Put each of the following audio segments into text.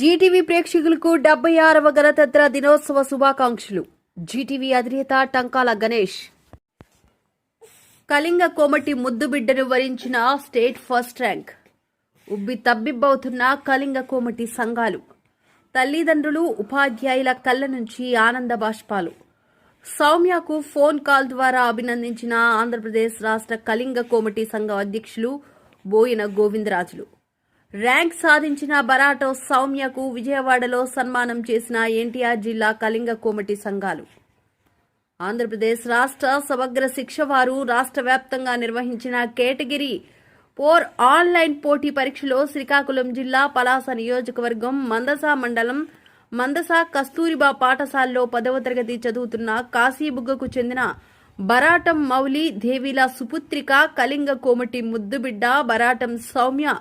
Zee TV ప్రేక్షకులకు డెబ్బై ఆరవ గణతంత్ర దినోత్సవ శుభాకాంక్షలు. జీటీవీ అధినేత టంకాల గణేష్. కళింగ కోమటి ముద్దు బిడ్డను వరించిన స్టేట్ ఫస్ట్ ర్యాంక్. ఉబ్బి తబ్బిబ్బవుతున్న కళింగ కోమటి సంఘాలు. తల్లిదండ్రులు ఉపాధ్యాయుల కళ్ళ నుంచి ఆనంద బాష్పాలు. సౌమ్యకు ఫోన్ కాల్ ద్వారా అభినందించిన ఆంధ్రప్రదేశ్ రాష్ట్ర కళింగ కోమటి సంఘం అధ్యక్షులు బోయిన గోవిందరాజులు. ర్యాంక్ సాధించిన బరాటో సౌమ్యకు విజయవాడలో సన్మానం చేసిన ఎన్టీఆర్ జిల్లా కళింగ కోమటి సంఘాలు. ఆంధ్రప్రదేశ్ రాష్ట్ర సమగ్ర శిక్ష వారు రాష్ట్ర వ్యాప్తంగా నిర్వహించిన కేటగిరీ ఫోర్ ఆన్లైన్ పోటీ పరీక్షలో శ్రీకాకుళం జిల్లా పలాస నియోజకవర్గం మందసా మండలం మందస కస్తూరిబా పాఠశాలలో పదవ తరగతి చదువుతున్న కాశీబుగ్గకు చెందిన బరాటం మౌలి దేవిల సుపుత్రిక కళింగ కోమటి ముద్దుబిడ్డ బరాటం సౌమ్య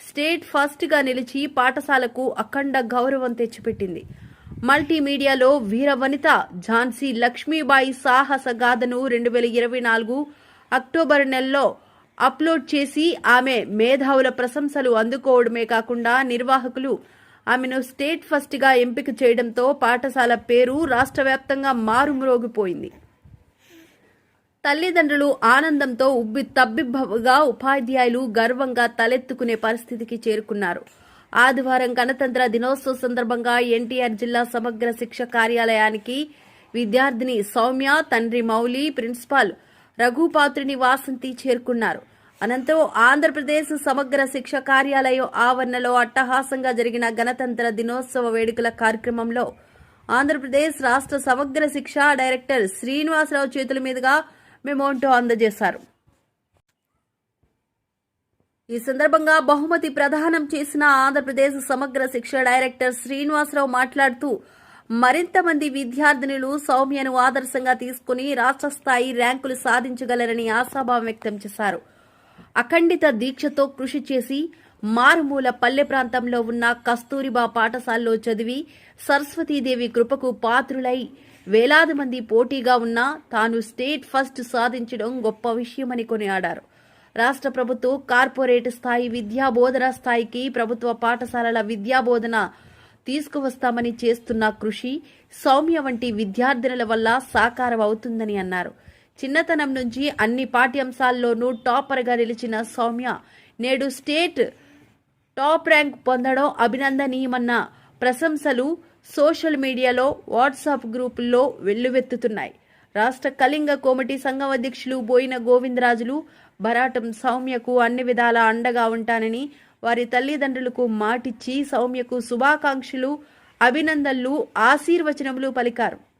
స్టేట్ ఫస్ట్గా నిలిచి పాఠశాలకు అఖండ గౌరవం తెచ్చిపెట్టింది. మల్టీమీడియాలో వీర వనిత ఝాన్సీ లక్ష్మీబాయి సాహస గాథను రెండు వేల ఇరవై నాలుగు అక్టోబర్ నెలలో అప్లోడ్ చేసి ఆమె మేధావుల ప్రశంసలు అందుకోవడమే కాకుండా నిర్వాహకులు ఆమెను స్టేట్ ఫస్ట్గా ఎంపిక చేయడంతో పాఠశాల పేరు రాష్ట్ర వ్యాప్తంగా మారుమ్రోగిపోయింది. తల్లిదండ్రులు ఆనందంతో ఉబ్బి తబ్బిబ్బగా ఉపాధ్యాయులు గర్వంగా తలెత్తుకునే పరిస్థితికి చేరుకున్నారు. ఆదివారం గణతంత్ర దినోత్సవ సందర్భంగా ఎన్టీఆర్ జిల్లా సమగ్ర శిక్ష కార్యాలయానికి విద్యార్థిని సౌమ్య తండ్రి మౌలి ప్రిన్సిపాల్ రఘుపాత్రిని వాసంతి చేరుకున్నారు. అనంతరం ఆంధ్రప్రదేశ్ సమగ్ర శిక్ష కార్యాలయం ఆవరణలో అట్టహాసంగా జరిగిన గణతంత్ర దినోత్సవ వేడుకల కార్యక్రమంలో ఆంధ్రప్రదేశ్ రాష్ట్ర సమగ్ర శిక్ష డైరెక్టర్ శ్రీనివాసరావు చేతుల మీదుగా మెమోంటో అందజేశారు. ఈ సందర్భంగా బహుమతి ప్రదానం చేసిన ఆంధ్రప్రదేశ్ సమగ్ర శిక్ష డైరెక్టర్ శ్రీనివాసరావు మాట్లాడుతూ మరింత మంది విద్యార్థినులు సౌమ్యను ఆదర్శంగా తీసుకుని రాష్ట్ర స్థాయి ర్యాంకులు సాధించగలరని ఆశాభావం వ్యక్తం చేశారు. అఖండిత దీక్షతో కృషి చేసి మారుమూల పల్లె ప్రాంతంలో ఉన్న కస్తూరిబా పాఠశాలలో చదివి సరస్వతీదేవి కృపకు పాత్రులై వేలాది మంది పోటీగా ఉన్నా తాను స్టేట్ ఫస్ట్ సాధించడం గొప్ప విషయమని కొనియాడారు. రాష్ట్ర ప్రభుత్వం కార్పొరేట్ స్థాయి విద్యా బోధన స్థాయికి ప్రభుత్వ పాఠశాలల విద్యా బోధన తీసుకువస్తామని చేస్తున్న కృషి సౌమ్య వంటి విద్యార్థినుల వల్ల సాకారం అవుతుందని అన్నారు. చిన్నతనం నుంచి అన్ని పాఠ్యాంశాల్లోనూ టాపర్గా నిలిచిన సౌమ్య నేడు స్టేట్ టాప్ ర్యాంక్ పొందడం అభినందనీయమన్న ప్రశంసలు సోషల్ మీడియాలో వాట్సాప్ గ్రూపుల్లో వెల్లువెత్తుతున్నాయి. రాష్ట్ర కళింగ కోమటి సంఘం అధ్యక్షులు బోయిన గోవిందరాజులు భరాటం సౌమ్యకు అన్ని విధాల అండగా ఉంటానని వారి తల్లిదండ్రులకు మాటిచ్చి సౌమ్యకు శుభాకాంక్షలు అభినందనలు ఆశీర్వచనములు పలికారు.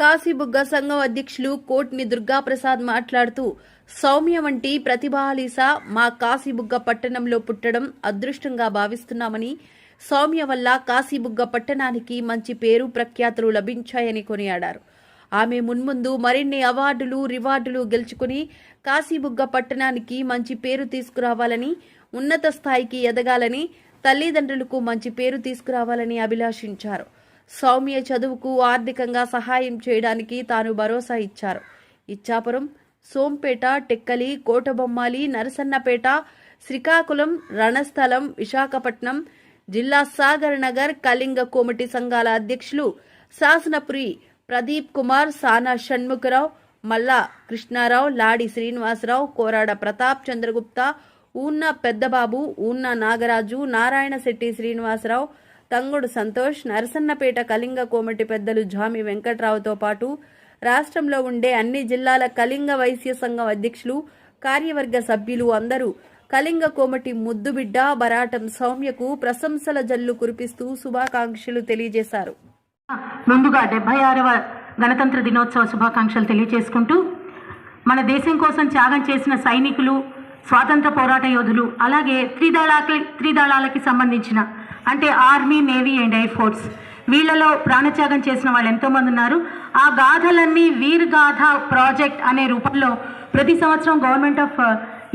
కాశీబుగ్గ సంఘం అధ్యక్షులు కోట్ని దుర్గాప్రసాద్ మాట్లాడుతూ సౌమ్య వంటి ప్రతిభాలీస మా కాశీబుగ్గ పట్టణంలో పుట్టడం అదృష్టంగా భావిస్తున్నామని సౌమ్య వల్ల కాశీబుగ్గ పట్టణానికి మంచి పేరు ప్రఖ్యాతులు లభించాయని కొనియాడారు. ఆమె మున్ముందు మరిన్ని అవార్డులు రివార్డులు గెలుచుకుని కాశీబుగ్గ పట్టణానికి మంచి పేరు తీసుకురావాలని ఉన్నత స్థాయికి ఎదగాలని తల్లిదండ్రులకు మంచి పేరు తీసుకురావాలని అభిలాషించారు. సౌమ్య చదువుకు ఆర్థికంగా సహాయం చేయడానికి తాను భరోసా ఇచ్చారు. ఇచ్చాపురం సోంపేట టెక్కలి కోటబొమ్మాలి నరసన్నపేట శ్రీకాకుళం రణస్థలం విశాఖపట్నం జిల్లా సాగర్ నగర్ కళింగ కోమటి సంఘాల అధ్యక్షులు శాసనపురి ప్రదీప్ కుమార్ సానా షణ్ముఖరావు మల్లా కృష్ణారావు లాడి శ్రీనివాసరావు కోరాడ ప్రతాప్ చంద్రగుప్త ఊన్న పెద్దబాబు ఊన్న నాగరాజు నారాయణ శెట్టి శ్రీనివాసరావు తంగుడు సంతోష్ నరసన్నపేట కళింగ కోమటి పెద్దలు జామి వెంకట్రావుతో పాటు రాష్ట్రంలో ఉండే అన్ని జిల్లాల కళింగ వైశ్య సంఘం అధ్యక్షులు కార్యవర్గ సభ్యులు అందరూ కళింగ కోమటి ముద్దుబిడ్డ బరాటం సౌమ్యకు ప్రశంసల జల్లు కురిపిస్తూ శుభాకాంక్షలు తెలియజేశారు. ముందుగా డెబ్బై ఆరవ గణతంత్ర దినోత్సవ శుభాకాంక్షలు తెలియజేసుకుంటూ మన దేశం కోసం త్యాగం చేసిన సైనికులు స్వాతంత్ర పోరాట యోధులు అలాగే త్రిదళాకి త్రిదళాలకి సంబంధించిన అంటే army navy and air force. వీళ్ళలో ప్రాణత్యాగం చేసిన వాళ్ళు ఎంతోమంది ఉన్నారు. ఆ గాథలన్నీ వీర్ గాథ ప్రాజెక్ట్ అనే రూపంలో ప్రతి సంవత్సరం గవర్నమెంట్ ఆఫ్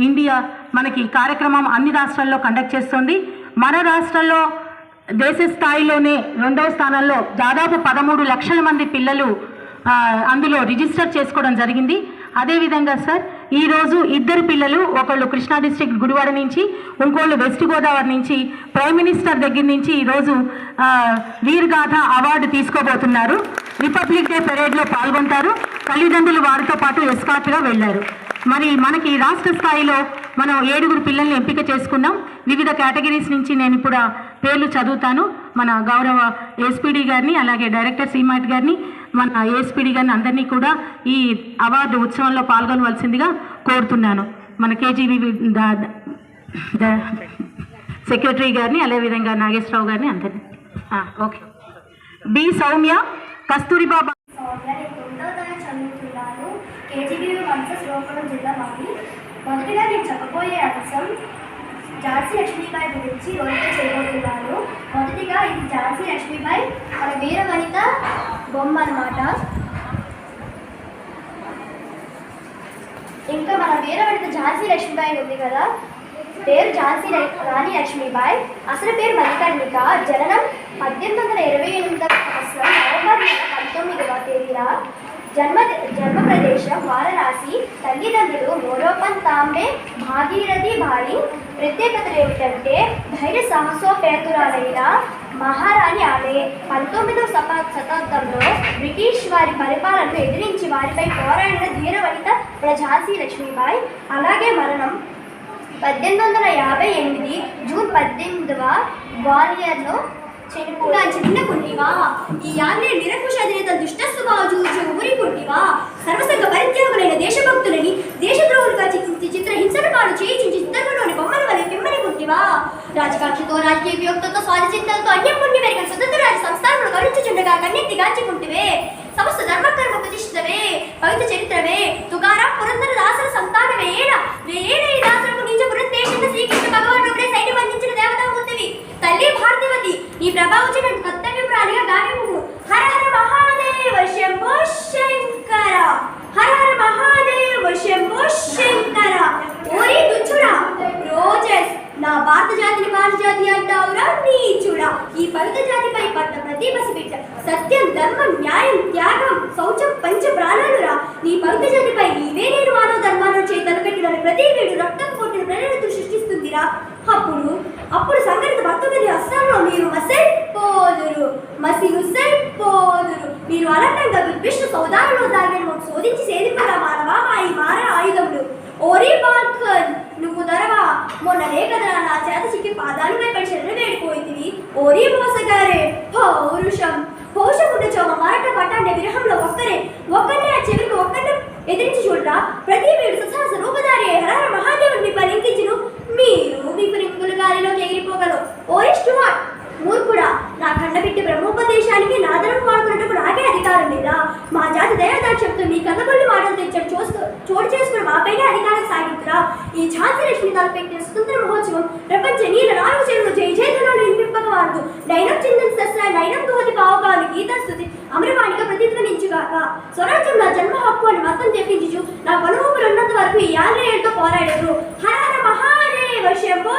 ఇండియా మనకి కార్యక్రమం అన్ని రాష్ట్రాల్లో కండక్ట్ చేస్తుంది. మన రాష్ట్రంలో దేశ స్థాయిలోనే రెండవ స్థానంలో దాదాపు పదమూడు లక్షల మంది పిల్లలు అందులో రిజిస్టర్ చేసుకోవడం జరిగింది. అదేవిధంగా సార్ ఈరోజు ఇద్దరు పిల్లలు ఒకళ్ళు కృష్ణా డిస్టిక్ గుడివాడ నుంచి ఇంకోళ్ళు వెస్ట్ గోదావరి నుంచి ప్రైమ్ మినిస్టర్ దగ్గర నుంచి ఈరోజు వీర్గాథ అవార్డు తీసుకోబోతున్నారు. రిపబ్లిక్ డే పెరేడ్లో పాల్గొంటారు. తల్లిదండ్రులు వారితో పాటు ఎస్కార్ట్గా వెళ్ళారు. మరి మనకి రాష్ట్ర స్థాయిలో మనం ఏడుగురు పిల్లల్ని ఎంపిక చేసుకున్నాం. వివిధ కేటగిరీస్ నుంచి నేను ఇప్పుడు పేర్లు చదువుతాను. మన గౌరవ ఎస్పీడీ గారిని అలాగే డైరెక్టర్ సీమాట్ గారిని మన ఏఎస్పీడి గారిని అందరినీ కూడా ఈ అవార్డు ఉత్సవంలో పాల్గొనవలసిందిగా కోరుతున్నాను. మన కేజీబీ సెక్రటరీ గారిని అదేవిధంగా నాగేశ్వరరావు గారిని అందరినీ. ఓకే. బి సౌమ్య కస్తూరిబా సౌమ్య నేను తొమ్మిదవ తరగతి చదువుతున్నాను. కేజీబీ వంశ శ్రీకాకుళం జిల్లా మాది. మొదటిగా నేను చెప్పబోయే అంశం ఝాన్సీ లక్ష్మీబాయి గురించి రోజుతో చేయబోతున్నాను మొదటిగా ఇది ఝాన్సీ లక్ష్మీబాయి మన వీర వనిత బొమ్మ అన్నమాట. ఇంకా మన వీర వనిత ఝాన్సీ లక్ష్మీబాయి ఉంది కదా. పేరు ఝాన్సీ రాణి లక్ష్మీబాయి. అసలు పేరు మణికర్ణిక జననం పద్దెనిమిది వందల ఇరవై ఎనిమిదవ సంవత్సరం నవంబర్ నెల పంతొమ్మిదవ తేదీన జన్మ జన్మ ప్రదేశం వారణాసి. తల్లిదండ్రులు మోరోపన్ తాంబే భాగీరథి భాయి ప్రత్యేకతలు ఏమిటంటే ధైర్య సాహసోపేతురాలైన మహారాణి ఆమె పంతొమ్మిదవ శతా శతాబ్దంలో బ్రిటిష్ వారి పరిపాలనను ఎదిరించి వారిపై పోరాడిన ధీరవనిత ప్రజాసి ఝాన్సీ లక్ష్మీబాయి. అలాగే మరణం పద్దెనిమిది వందల యాభై ఎనిమిది జూన్ పద్దెనిమిదవ గ్వాలియర్లో చెనుకుగా చిన్న కుంటివా ఈ ఆగ్నే నిరంకుశ అధినేత దుష్ట స్వభావ చూచి ఊరి కుంటివా సర్వసంగ రాజకాక్షతో రాజకీయ వియోక్తతో స్వాధిచింతలతో అన్యం పుణ్య మెరిగిన స్వతంత్ర రాజ్య సంస్థానములు కరుచుచుండగా కన్నెత్తి గాంచుకుంటివే. సమస్త ధర్మకర్మ ప్రతిష్ఠితవే మొన్ననే కదా నా చేత చిక్కి పాదాలపై పడి శరీరం వేడిపోయింది ఓరి మోసగారే పౌరుషం. పౌరుషం మా మారట పట్టాండే విరహంలో ఒక్కరే. ఒక్కనే ఆ చెవికి ఒక్కరిని ఎదిరించి చూడరా. ప్రతి వీడు సుసహస రూపధారి హరహర మహాదేవుడిని పలింకించును మీరు మీ రింగుల గాలిలోకి ఎగిరిపోగలవు ఓరి స్టువార్ట్ మూర్ఖుడా బ్రహ్మోపదేశానికి నాదనం వాడుకున్నట్టు నాకే అధికారం లేదా? మా జాతి దయాదాక్షంతో మీ కన్నపల్లి మాటలు తెచ్చాడు చూస్తూ చోటు చేసుకుని మాపైనే అధికారం సాగిద్దురా ఈ ఝాన్సీ లక్ష్మి తలపెట్టిన స్వతంత్ర మహోత్సవం ప్రపంచ నీల నాలుగు చెరువులు జై జయధనాలు వినిపింపగవారు నైనం చిందన శస్త్ర నైనం దోహది పావకాలు గీతాస్తుతి అమరవాణిగా ప్రతిధ్వనించుగాక. స్వరాజ్యం నా జన్మ హక్కు అని మతం తెప్పించు నా కొనుగోలు ఉన్నంత వరకు ఈ ఆంగ్లేయులతో పోరాడారు. హర హర మహాదేవ శంభో